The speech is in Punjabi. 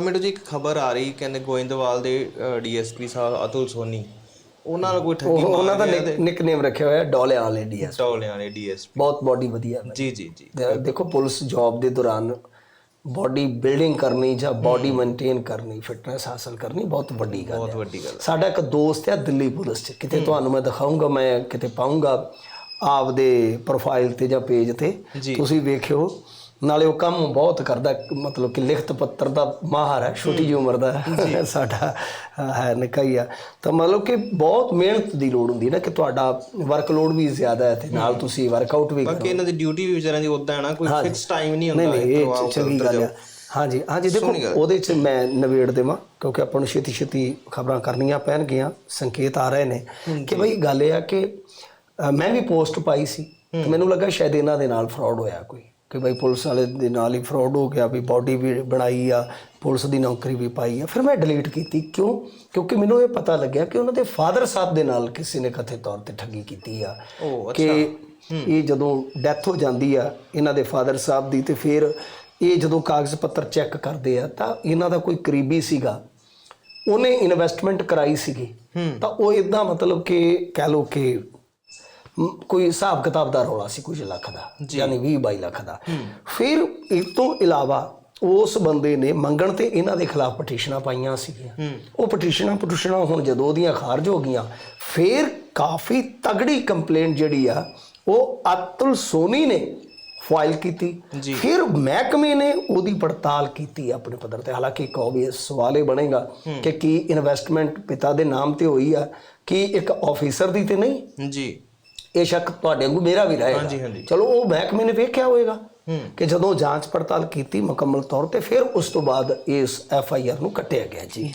ਮਿੰਟੂ ਜੀ ਇੱਕ ਖਬਰ ਆ ਰਹੀ ਕਹਿੰਦੇ ਗੋਇੰਦਵਾਲ ਦੇ ਡੀਐਸਪੀ ਸਾਹਿਬ ਅਤੁਲ ਸੋਨੀ। ਉਹਨਾਂ ਨਾਲ ਕੋਈ ਠੱਗੀ ਉਹ ਉਹਨਾਂ ਦਾ ਮਾਰ ਨਿਕਨੇਮ ਰੱਖਿਆ ਹੋਇਆ ਡੋਲਿਆਂ ਵਾਲੇ ਡੀਐਸ ਟੌਲਿਆਂ ਨੇ ਡੀਐਸਪੀ। ਬਹੁਤ ਬਾਡੀ ਵਧੀਆ ਹੈ। ਜੀ ਜੀ ਜੀ। ਦੇਖੋ ਪੁਲਿਸ ਜੌਬ ਦੇ ਦੌਰਾਨ ਬਾਡੀ ਬਿਲਡਿੰਗ ਕਰਨੀ ਜਾਂ ਬਾਡੀ ਮੇਨਟੇਨ ਕਰਨੀ ਫਿਟਨੈਸ ਹਾਸਲ ਕਰਨੀ ਬਹੁਤ ਵੱਡੀ ਗੱਲ ਬਹੁਤ ਹੈ। ਵੱਡੀ ਗੱਲ ਸਾਡਾ ਇੱਕ ਦੋਸਤ ਹੈ ਦਿੱਲੀ ਪੁਲਿਸ 'ਚ। ਕਿਤੇ ਤੁਹਾਨੂੰ ਮੈਂ ਦਿਖਾਉਂਗਾ ਮੈਂ ਕਿਤੇ ਪਾਉਂਗਾ ਆਪਦੇ ਪ੍ਰੋਫਾਈਲ ਤੇ ਜਾਂ ਪੇਜ ਤੇ। ਤੁਸੀਂ ਵੇਖਿਓ ਨਾਲੇ ਉਹ ਕੰਮ ਬਹੁਤ ਕਰਦਾ ਮਤਲਬ ਕਿ ਲਿਖਤ ਪੱਤਰ ਦਾ ਮਾਹਰ ਹੈ ਛੋਟੀ ਜਿਹੀ ਉਮਰ ਦਾ। ਸਾਡਾ ਹੈ ਨਿੱਕਾ ਹੀ ਆ। ਤਾਂ ਮਤਲਬ ਕਿ ਬਹੁਤ ਮਿਹਨਤ ਦੀ ਲੋੜ ਹੁੰਦੀ ਨਾ ਕਿ ਤੁਹਾਡਾ ਵਰਕਲੋਡ ਵੀ ਜ਼ਿਆਦਾ ਹੈ ਤੇ ਨਾਲ ਤੁਸੀਂ ਵਰਕਆਊਟ ਵੀ ਕਰੋ ਬਾਕੀ ਇਹਨਾਂ ਦੀ ਡਿਊਟੀ ਵੀ ਵਿਚਾਰਿਆਂ ਦੀ ਉਦਾਂ ਹੈ ਨਾ ਕੋਈ ਫਿਕਸ ਟਾਈਮ ਨਹੀਂ ਨਹੀਂ ਹੁੰਦਾ ਨਹੀਂ ਇਹ ਕਰਵਾਓ, ਚ- ਚੰਗੀ ਗੱਲ। ਹੈ ਹਾਂਜੀ ਹਾਂਜੀ ਦੇਖੋ ਉਹਦੇ ਚ ਮੈਂ ਨਵੇੜ ਦੇਵਾਂ ਕਿਉਂਕਿ ਆਪਾਂ ਨੂੰ ਛੇਤੀ ਛੇਤੀ ਖਬਰਾਂ ਕਰਨੀਆਂ ਪੈਣਗੀਆਂ ਸੰਕੇਤ ਆ ਰਹੇ ਨੇ। ਕਿ ਬਈ ਗੱਲ ਇਹ ਆ ਕਿ ਮੈਂ ਵੀ ਪੋਸਟ ਪਾਈ ਸੀ ਮੈਨੂੰ ਲੱਗਾ ਸ਼ਾਇਦ ਇਹਨਾਂ ਦੇ ਨਾਲ ਫਰਾਡ ਹੋਇਆ ਕੋਈ। ਕਿ ਬਈ ਪੁਲਿਸ ਵਾਲੇ ਦੇ ਨਾਲ ਹੀ ਫਰਾਡ ਹੋ ਗਿਆ ਵੀ ਬਾਡੀ ਵੀ ਬਣਾਈ ਆ ਪੁਲਿਸ ਦੀ ਨੌਕਰੀ ਵੀ ਪਾਈ ਆ। ਫਿਰ ਮੈਂ ਡਿਲੀਟ ਕੀਤੀ। ਕਿਉਂ? ਕਿਉਂਕਿ ਮੈਨੂੰ ਇਹ ਪਤਾ ਲੱਗਿਆ ਕਿ ਉਹਨਾਂ ਦੇ ਫਾਦਰ ਸਾਹਿਬ ਦੇ ਨਾਲ ਕਿਸੇ ਨੇ ਕਥਿਤ ਤੌਰ ਤੇ ਠੱਗੀ ਕੀਤੀ ਆ। ਉਹ ਕਿ ਇਹ ਜਦੋਂ ਡੈਥ ਹੋ ਜਾਂਦੀ ਆ ਇਹਨਾਂ ਦੇ ਫਾਦਰ ਸਾਹਿਬ ਦੀ ਤੇ ਫਿਰ ਇਹ ਜਦੋਂ ਕਾਗਜ਼ ਪੱਤਰ ਚੈੱਕ ਕਰਦੇ ਆ ਤਾਂ ਇਹਨਾਂ ਦਾ ਕੋਈ ਕਰੀਬੀ ਸੀਗਾ। ਉਹਨੇ ਇਨਵੈਸਟਮੈਂਟ ਕਰਾਈ ਸੀਗੀ। ਤਾਂ ਉਹ ਇਦਾਂ ਮਤਲਬ ਕਿ ਕਹਿ ਲੋ ਕਿ ਕੋਈ ਹਿਸਾਬ ਕਿਤਾਬ ਦਾ ਰੌਲਾ ਸੀ ਕੁਝ ਲੱਖ ਦਾ ਯਾਨੀ 20 22 ਲੱਖ ਦਾ। ਫਿਰ ਇਸ ਤੋਂ ਇਲਾਵਾ ਉਸ ਬੰਦੇ ਨੇ ਮੰਗਣ ਤੇ ਇਹਨਾਂ ਦੇ ਖਿਲਾਫ ਪਟੀਸ਼ਨਾਂ ਪਾਈਆਂ ਸੀਗੀਆਂ। ਉਹ ਪਟੀਸ਼ਨਾਂ ਪਟੀਸ਼ਨਾਂ ਹੁਣ ਜਦੋਂ ਉਹਦੀਆਂ ਖਾਰਜ ਹੋ ਗਈਆਂ ਫਿਰ ਕਾਫੀ ਤਗੜੀ ਕੰਪਲੇਂਟ ਜਿਹੜੀ ਆ ਉਹ ਅਤੁਲ ਸੋਨੀ ਨੇ ਫਾਈਲ ਕੀਤੀ। ਫਿਰ ਮਹਿਕਮੇ ਨੇ ਉਹਦੀ ਪੜਤਾਲ ਕੀਤੀ ਆਪਣੇ ਪੱਧਰ ਤੇ। ਹਾਲਾਂਕਿ ਇੱਕ obvious ਸਵਾਲ ਇਹ ਬਣੇਗਾ ਕਿ ਕੀ ਇਨਵੈਸਟਮੈਂਟ ਪਿਤਾ ਦੇ ਨਾਮ ਤੇ ਹੋਈ ਆ ਕੀ ਇੱਕ ਆਫੀਸਰ ਦੀ ਤੇ ਨਹੀਂ? ਜੀ। ਇਹ ਸ਼ੱਕ ਤੁਹਾਡੇ ਵਾਂਗੂ ਮੇਰਾ ਵੀ ਰਹੇਗਾ। ਹਾਂਜੀ, ਹਾਂਜੀ। ਚਲੋ ਉਹ ਮਹਿਕਮੇ ਨੇ ਵੇਖਿਆ ਹੋਵੇਗਾ ਕਿ ਜਦੋਂ ਜਾਂਚ ਪੜਤਾਲ ਕੀਤੀ ਮੁਕੰਮਲ ਤੌਰ ਤੇ ਫਿਰ ਉਸ ਤੋਂ ਬਾਅਦ ਇਸ ਐਫ ਆਈ ਆਰ ਨੂੰ ਕੱਟਿਆ ਗਿਆ ਜੀ।